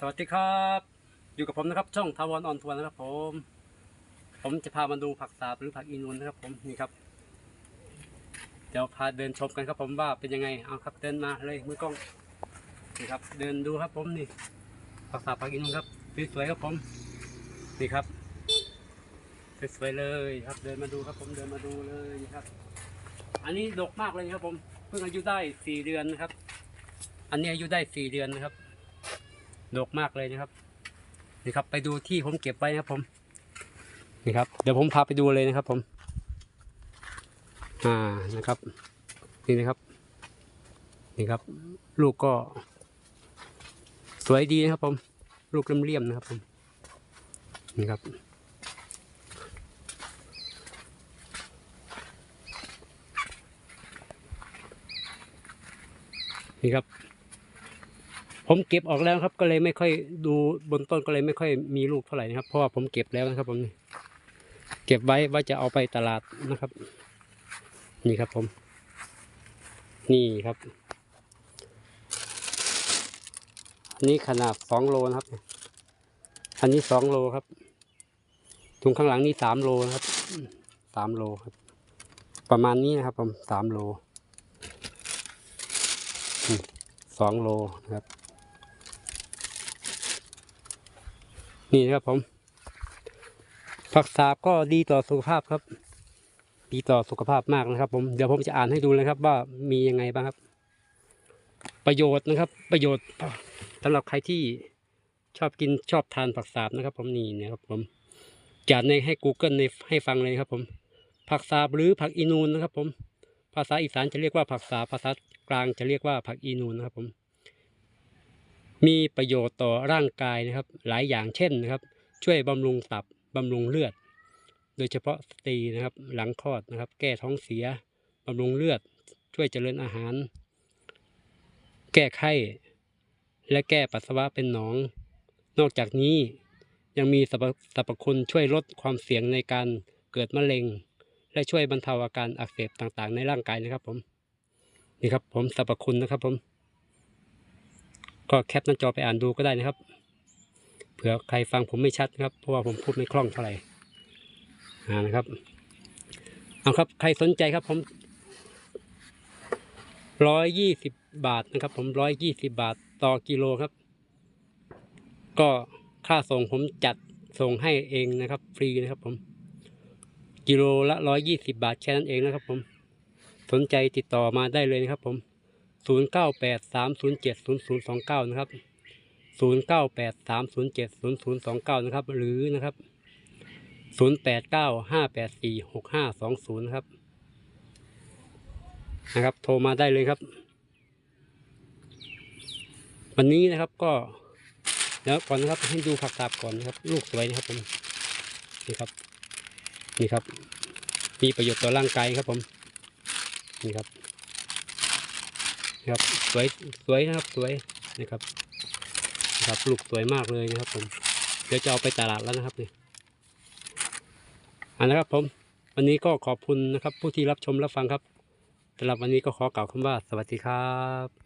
สวัสดีครับ อยู่กับผมนะครับ ช่องทาวอนออนทัวร์นะครับผม ผมจะพามาดูผักสาบหรือผักอีนูนนะครับผมนี่ครับ เดี๋ยวพาเดินชมกันครับผมว่าเป็นยังไงเอาครับเดินมาเลยมือกล้องนี่ครับ เดินดูครับผมนี่ ผักสาบผักอีนูนครับสวยๆครับผมนี่ครับสวยๆเลยครับเดินมาดูครับผมเดินมาดูเลยนี่ครับ อันนี้ดกมากเลยครับผมเพิ่งอายุได้สี่เดือนนะครับ อันนี้อายุได้สี่เดือนนะครับ ดกมากเลยนะครับนี่ครับ ไปดูที่ผมเก็บไว้นะครับผมนี่ครับ เดี๋ยวผมพาไปดูเลยนะครับ ผม อ่านะครับ นี่นะครับ นี่ครับ ลูกก็ สวยดีนะครับ ผม ลูกเลี่ยมๆนะครับ ผม นี่ครับนี่ครับ ผมเก็บออกแล้วครับ ก็เลยไม่ค่อยดูบนต้นก็เลยไม่ค่อยมีลูกเท่าไหร่นะครับเพราะว่าผมเก็บแล้วนะครับ ผมเก็บไว้ว่าจะเอาไปตลาดนะครับ นี่ครับผม นี่ครับนนี้ขนาดสองโลนะครับ อันนี้สองโลครับถุงข้างหลังนี่สามโลนะครับสามโลครับ ประมาณนี้นะครับ ผมสามโลสองโลนะครับ นี่นะครับผม ผักสาบก็ดีต่อสุขภาพครับ ดีต่อสุขภาพมากนะครับ ผม เดี๋ยวผมจะอ่านให้ดูเลยครับ ว่ามียังไงบ้างครับ ประโยชน์นะครับ ประโยชน์สำหรับใครที่ชอบกินชอบทานผักสาบนะครับ ผมนี่นะครับ ผมจะในให้ Google ในให้ฟังเลยครับ ผม ผักสาบหรือผักอีนูนนะครับ ผม ภาษาอีสานจะเรียกว่าผักสาภาษากลางจะเรียกว่าผักอีนูนนะครับ ผม มีประโยชน์ต่อร่างกายนะครับ หลายอย่างเช่นนะครับ ช่วยบำรุงตับบำรุงเลือด โดยเฉพาะสตรีนะครับ หลังคลอดนะครับ แก้ท้องเสียบำรุงเลือด ช่วยเจริญอาหาร แก้ไข้และแก้ปัสสาวะเป็นหนอง นอกจากนี้ยังมีสรรพสรรพคุณช่วยลดความเสี่ยงในการเกิดมะเร็ง และช่วยบรรเทาอาการอักเสบต่างๆ ในร่างกายนะครับผมนี่ครับผมสรรพคุณนะครับผม ก็แคปหน้าจอไปอ่านดูก็ได้นะครับ เผื่อใครฟังผมไม่ชัดนะครับ เพราะว่าผมพูดไม่คล่องเท่าไหร่นะครับเอาครับใครสนใจครับผมร้อยยี่สิบบาทนะครับ ผมร้อยยี่สิบาทต่อกิโลครับ ก็ค่าส่งผมจัดส่งให้เองนะครับ ฟรีนะครับผม กิโลละร้อยยี่สิบาทแค่นั้นเองนะครับ ผมสนใจติดต่อมาได้เลยนะครับ ผม ศูนย์เก้าแปดสามศูนย์เจ็ดศูนย์ศูนย์สองเก้านะครับศูนย์เก้าแปดสามศูนย์เจ็ดศูนย์ศูนย์สองเก้านะครับ หรือนะครับศูนย์แปดเก้าห้าแปดสี่หกห้าสองศูนย์นะครับ นะครับ โทรมาได้เลยครับ วันนี้นะครับก็เดี๋ยวก่อนนะครับให้ดูผักสาบก่อนนะครับ ลูกสวยนะครับผมนี่ครับ นี่ครับ มีประโยชน์ต่อร่างกายครับผม นี่ครับ ครับสวยสวยนะครับสวยนะครับนะครับลูกสวยมากเลยนะครับผมเดี๋ยวจะเอาไปตลาดแล้วนะครับเนี่ยอันนะครับผมวันนี้ก็ขอบคุณนะครับ ผู้ที่รับชมรับฟังครับสำหรับวันนี้ก็ขอกล่าวคำว่าสวัสดีครับ